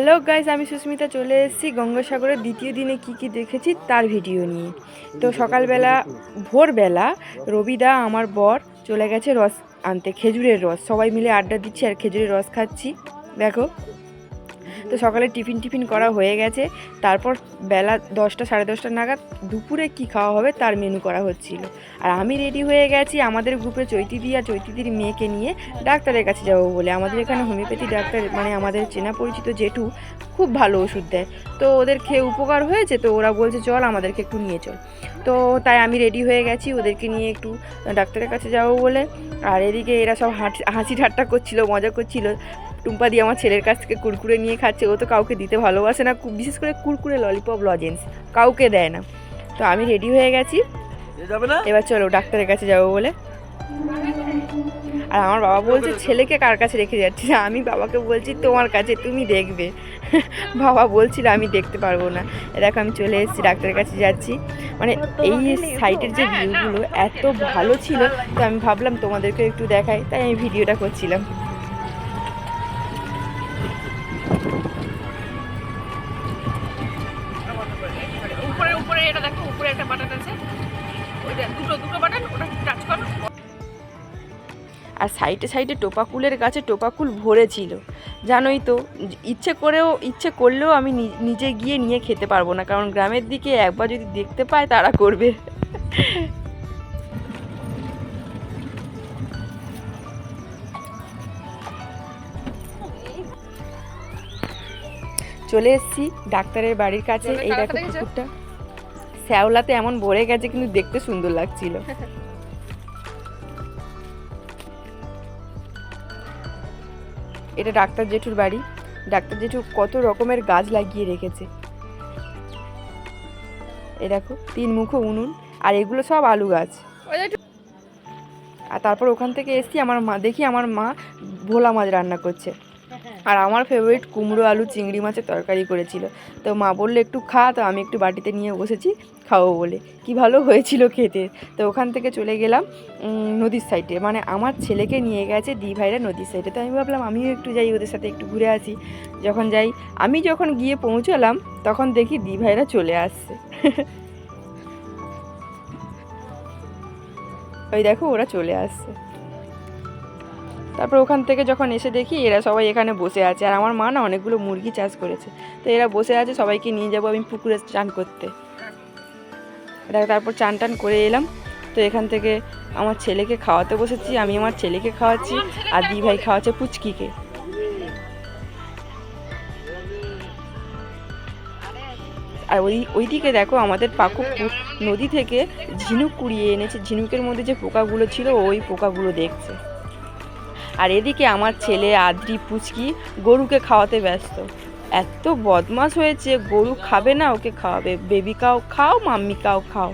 Hello guys আমি সুস্মিতা চলে এসেছি গঙ্গাসাগরের দ্বিতীয় দিনে কি কি দেখেছি তার ভিডিও নিয়ে। তো সকালবেলা, ভোরবেলা রবিদা আমার বর চলে গেছে রস আনতে, খেজুরের রস। সবাই মিলে আড্ডা দিচ্ছি আর খেজুরের রস খাচ্ছি। দেখো। তো সকালে টিফিন টিফিন করা হয়ে গেছে। তারপর বেলা দশটা, সাড়ে দশটা নাগাদ দুপুরে কি খাওয়া হবে তার মেনু করা হচ্ছিল। আর আমি রেডি হয়ে গেছি আমাদের গ্রুপে চৈতিদি আর চৈতিদির মেয়েকে নিয়ে ডাক্তারের কাছে যাব বলে। আমাদের এখানে হোমিওপ্যাথি ডাক্তার মানে আমাদের চেনা পরিচিত জেঠু খুব ভালো ওষুধ দেয়। তো ওদের খেয়ে উপকার হয়েছে তো ওরা বলছে, চল আমাদেরকে একটু নিয়ে চল। তো তাই আমি রেডি হয়ে গেছি ওদেরকে নিয়ে একটু ডাক্তারের কাছে যাব বলে। আর এদিকে এরা সব হাসি হাসি ঠাট্টা করছিল, মজা করছিল। টুম্পা দিয়ে আমার ছেলের কাছ থেকে কুরকুরে নিয়ে খাচ্ছে ও তো কাউকে দিতে ভালোবাসে না খুব বিশেষ করে কুরকুরে ললিপপ লজেন্স কাউকে দেয় না। তো আমি রেডি হয়ে গেছি। এবার চলো ডাক্তারের কাছে যাব বলে। আর আমার বাবা বলছে ছেলেকে কার কাছে রেখে যাচ্ছি আমি বাবাকে বলছি তোমার কাছে তুমি দেখবে। বাবা বলছিল আমি দেখতে পারব না। এ দেখো আমি চলে এসেছি ডাক্তারের কাছে যাচ্ছি। মানে এই সাইটের যে ভিউগুলো এত ভালো ছিল তো আমি ভাবলাম তোমাদেরকে একটু দেখাই। তাই আমি ভিডিওটা করছিলাম। সাইডে সাইডে টোপাকুলের গাছে টোপাকুল ভরে ছিল জানোই তো ইচ্ছে করেও ইচ্ছে করলেও আমি নিজে গিয়ে নিয়ে খেতে পারব না কারণ গ্রামের দিকে একবার যদি দেখতে পায় তারা করবে। চলে এসেছি ডাক্তারের বাড়ির কাছে এই দেখো? পুকুরটা। শ্যাওলাতে এমন ভরে গেছে কিন্তু দেখতে সুন্দর লাগছিল। এটা ডাক্তার জেঠুর বাড়ি। ডাক্তার জেঠু কত রকমের গাছ লাগিয়ে রেখেছে। এ দেখো, তিন মুখো উনুন, আর এগুলো সব আলু গাছ। আর তারপর ওখান থেকে এসছি, আমার মা, দেখি আমার মা ভোলা মাছ রান্না করছে। আর আমার ফেভারিট কুমড়ো আলু চিংড়ি মাছের তরকারি করেছিল। তো মা বলল, একটু খা, তো আমি একটু বাটিতে নিয়ে বসেছি, খাব বলে। কি ভালো হয়েছিল খেতে। তো ওখান থেকে চলে গেলাম নদীর সাইডে মানে আমার ছেলেকে নিয়ে গেছে দি ভাইরা নদীর সাইডে তো আমি ভাবলাম, আমিও একটু যাই ওদের সাথে, একটু ঘুরে আসি। যখন যাই, আমি যখন গিয়ে পৌঁছলাম, তখন দেখি দি ভাইরা চলে আসছে। ওই দেখো, ওরা চলে আসছে। তারপর ওখান থেকে যখন এসে দেখি এরা সবাই এখানে বসে আছে। আর আমার মা না অনেকগুলো মুরগি চাষ করেছে। তো এরা বসে আছে সবাইকে নিয়ে যাব আমি পুকুরে চান করতে। তারপর চান টান করে এলাম। তো এখান থেকে আমার ছেলেকে খাওয়াতে বসেছি, আমি আমার ছেলেকে খাওয়াচ্ছি আর দি ভাই খাওয়াচ্ছে পুচকিকে। আর ওই, ওইদিকে দেখো আমাদের পাকু নদী থেকে ঝিনুক কুড়িয়ে এনেছে। ঝিনুকের মধ্যে যে পোকাগুলো ছিল, ওই পোকাগুলো দেখছে। আর এদিকে আমার ছেলে আদ্রি পুচকি গরুকে খাওয়াতে ব্যস্ত। এত বদমাস হয়েছে, গরু খাবে না, ওকে খাওয়াবে। বেবি কাও খাও, মাম্মি কাও খাও।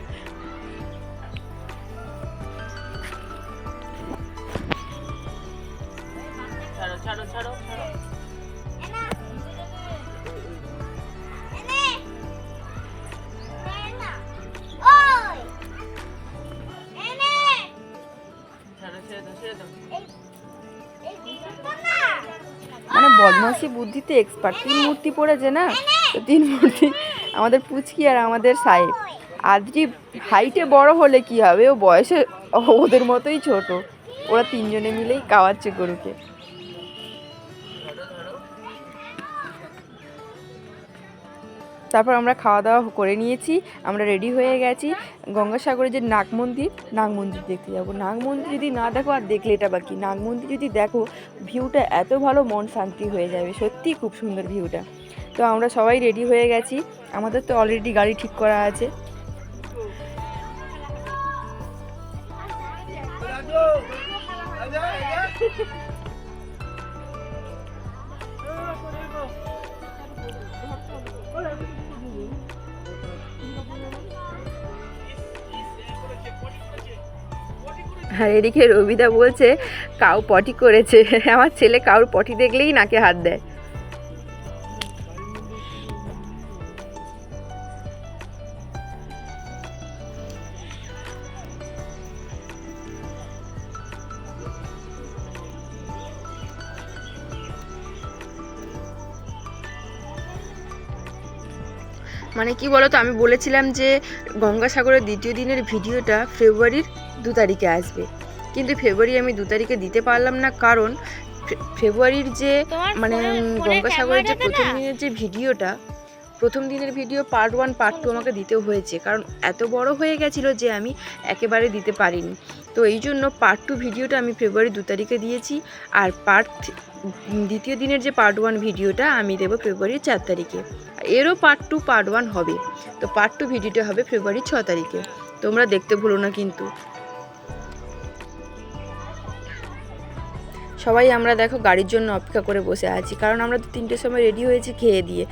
বদমাসি বুদ্ধিতে এক্সপার্ট তিন মূর্তি পড়েছে না? তো তিন মূর্তি আমাদের পুচকি আর আমাদের সাহেব। আদ্রি হাইটে বড় হলে কি হবে? ও বয়সে ওদের মতোই ছোট। ওরা তিনজনে মিলেই কাওয়াচ্ছে গরুকে। তারপর আমরা খাওয়া দাওয়া করে নিয়েছি আমরা রেডি হয়ে গেছি গঙ্গাসাগরে যে নাগ মন্দির নাগ মন্দির দেখতে যাব নাগ মন্দির যদি না দেখো আর দেখলে এটা বাকি নাগ মন্দির যদি দেখো ভিউটা এত ভালো মন শান্তি হয়ে যাবে সত্যিই খুব সুন্দর ভিউটা তো আমরা সবাই রেডি হয়ে গেছি আমাদের তো অলরেডি গাড়ি ঠিক করা আছে আর এদিকে রবিদা বলছে, কাউ পটি করেছে। আমার ছেলে কাউর পটি দেখলেই নাকে হাত দেয়। মানে কি বলতো, আমি বলেছিলাম যে গঙ্গাসাগরের দ্বিতীয় দিনের ভিডিওটা ফেব্রুয়ারির দু তারিখে আসবে। কিন্তু ফেব্রুয়ারি আমি দু তারিখে দিতে পারলাম না কারণ ফেব্রুয়ারির যে মানে গঙ্গাসাগরের যে প্রথম দিনের যে ভিডিওটা প্রথম দিনের video part one part two আমাকে দিতে হয়েছে কারণ এত বড় হয়ে গেছিল যে আমি একেবারে দিতে পারিনি। তো এই জন্য পার্ট টু ভিডিওটা আমি ফেব্রুয়ারি দু তারিখে দিয়েছি আর পার্ট দ্বিতীয় দিনের যে পার্ট ওয়ান ভিডিওটা আমি দেবো ফেব্রুয়ারি চার তারিখে। এরও পার্ট টু পার্ট ওয়ান হবে। তো পার্ট টু ভিডিওটা হবে ফেব্রুয়ারি ছ তারিখে। তোমরা দেখতে ভুলো না কিন্তু। সবাই আমরা দেখো গাড়ির জন্য অপেক্ষা করে বসে আছি, কারণ আমরা তো তিনটের সময় রেডি হয়েছি খেয়ে দিয়ে।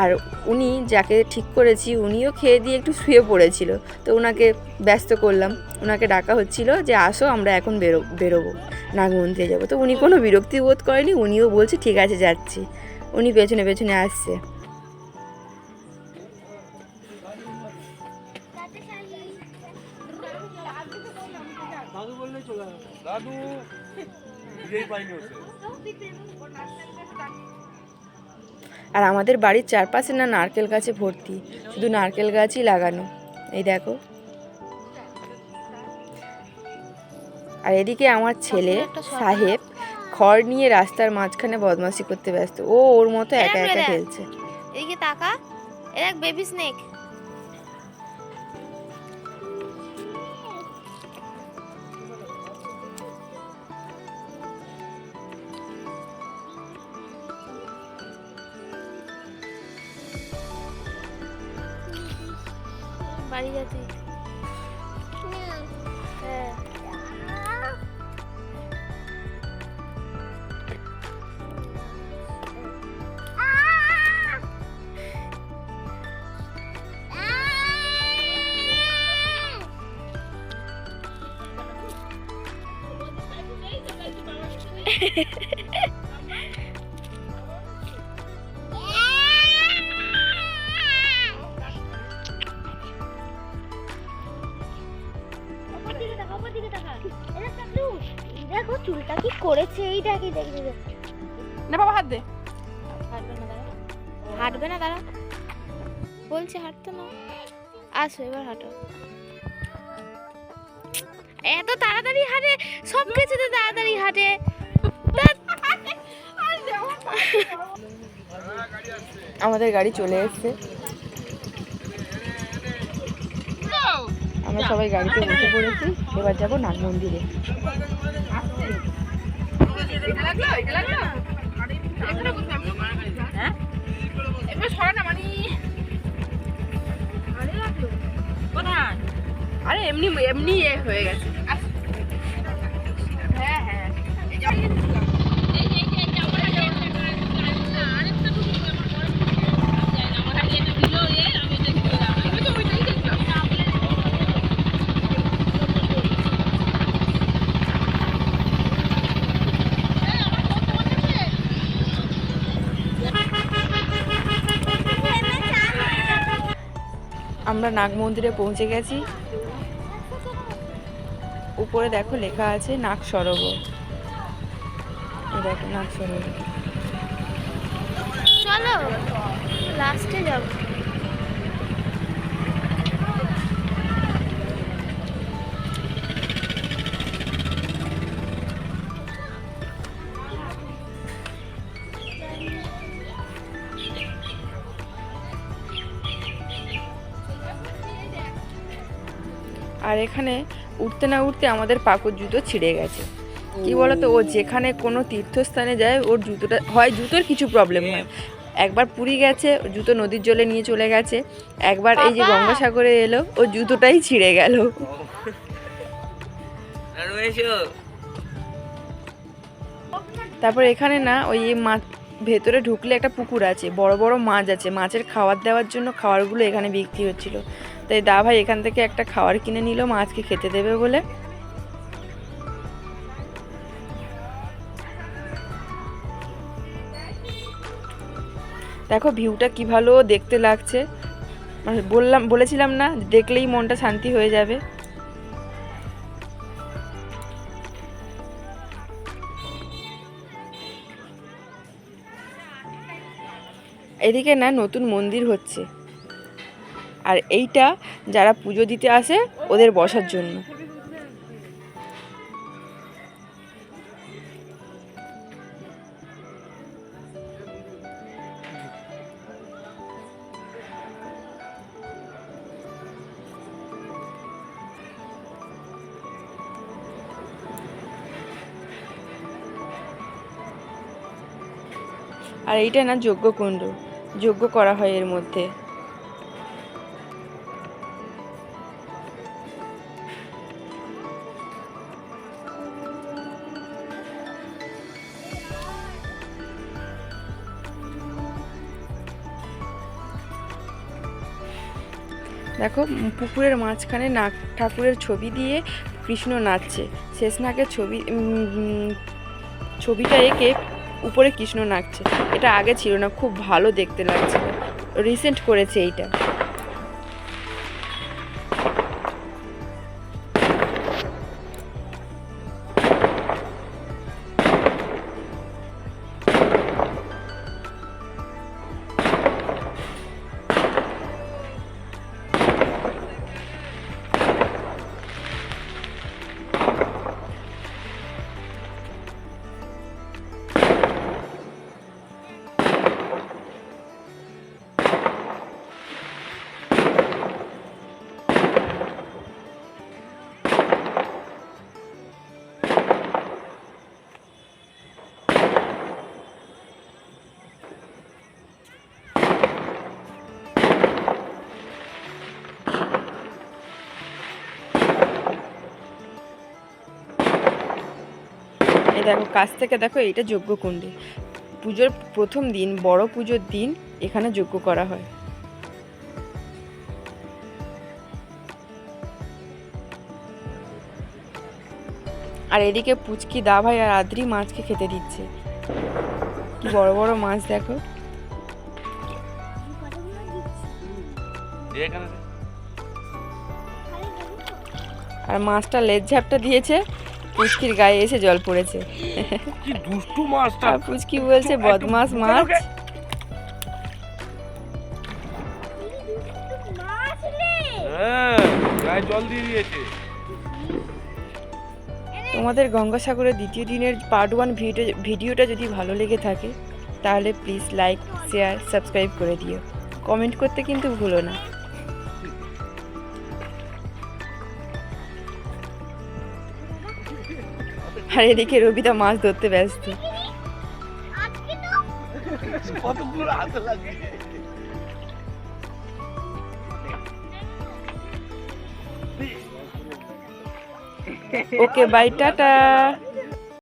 আর উনি যাকে ঠিক করেছি উনিও খেয়ে দিয়ে একটু শুয়ে পড়েছিল, তো ওনাকে ব্যস্ত করলাম। ওনাকে ডাকা হচ্ছিল যে আসো আমরা এখন বেরো, বেরোবো, নাগমন্দিরে যাব। তো উনি কোনো বিরক্তি বোধ করেনি, উনিও বলছে, ঠিক আছে, যাচ্ছি। উনি পেছনে পেছনে আসছে। দাদু বললেই চলে যাবে। দাদু ফিরেই পাইনি আর আমাদের বাড়ির চারপাশে না নারকেল গাছে ভর্তি শুধু নারকেল গাছই লাগানো। এই দেখো। আর এদিকে আমার ছেলে সাহেব খড় নিয়ে রাস্তার মাঝখানে বদমাশি করতে ব্যস্ত। ও ওর মতো একা একা খেলছে। এদিকে তাকা। এ দেখ বেবি স্নেক দেখো চুলটা কি করেছে এইটা কি দেখবি না বাবা হাত দে। হাঁটবে না দাঁড়া। হাঁটবে না দাঁড়া। বলছে হাঁটতে না। আসো এবার হাঁটো। এত তাড়াতাড়ি হাঁটে সব কিছুতে তাড়াতাড়ি হাঁটে। আমাদের গাড়ি চলে এসছে। আমরা সবাই গাড়িতে বসে পড়েছি। এবার যাব নাগ মন্দিরে? আরে এমনি এমনি হয়ে গেছে। হ্যাঁ হ্যাঁ। নাগ মন্দিরে পৌঁছে গেছি। উপরে দেখো লেখা আছে, নাগ সরোবর। দেখো নাগ সরোবর। চলো লাস্টে যাব। আর এখানে উঠতে না উঠতে আমাদের পাকুর জুতো ছিঁড়ে গেছে। কি বলতো? ও যেখানে কোনো তীর্থস্থানে যায় ওর জুতোটা হয় জুতোর কিছু প্রবলেম হয়। একবার পুরী গেছে জুতো নদীর জলে নিয়ে চলে গেছে। একবার এই যে গঙ্গাসাগরে এলো ও জুতোটাই ছিঁড়ে গেল। তারপর এখানে না ওই মাছ ভেতরে ঢুকলে একটা পুকুর আছে বড় বড় মাছ আছে। মাছের খাবার দেওয়ার জন্য খাবারগুলো এখানে বিক্রি হচ্ছিল। তাই দা ভাই এখান থেকে একটা খাবার কিনে নিল মাছকে খেতে দেবে বলে। দেখো ভিউটা কি ভালো, দেখতে লাগছে। মানে বললাম, বলেছিলাম না, দেখলেই মনটা শান্তি হয়ে যাবে। এদিকে না নতুন মন্দির হচ্ছে। আর এইটা যারা পুজো দিতে আসে, ওদের বসার জন্য। আর এইটা না যজ্ঞকুণ্ড। যজ্ঞ করা হয় এর মধ্যে। দেখো, পুকুরের মাঝখানে নাগ ঠাকুরের ছবি দিয়ে কৃষ্ণ নাচছে। শেষ নাগের ছবি ছবিটা এঁকে উপরে কৃষ্ণ নাচছে। এটা আগে ছিল না, খুব ভালো দেখতে লাগছে রিসেন্ট করেছে এইটা। এই দেখো কাছ থেকে দেখো এইটা যজ্ঞকুণ্ডে পুজোর প্রথম দিন বড় পুজোর দিন এখানে যজ্ঞ করা হয়। আর এদিকে পুচকি দা ভাই আর আদ্রি মাছকে খেতে দিচ্ছে। কি বড় বড় মাছ দেখো। আর মাছটা লেজ ঝাপটা দিয়েছে। পুচকির গায়ে এসে জল পড়েছে। কি দুষ্টু মাছটা আর পুচকি বলছে বদমাস মাছ। হ্যাঁ জল দিয়ে দিয়েছে। তোমাদের গঙ্গাসাগরের দ্বিতীয় দিনের পার্ট ওয়ান ভিডিও ভিডিওটা যদি ভালো লেগে থাকে তাহলে প্লিজ লাইক শেয়ার সাবস্ক্রাইব করে দিও। কমেন্ট করতে কিন্তু ভুলো না। আর এদিকে রবিদা মাছ ধরতে ব্যস্ত। Okay bye tata.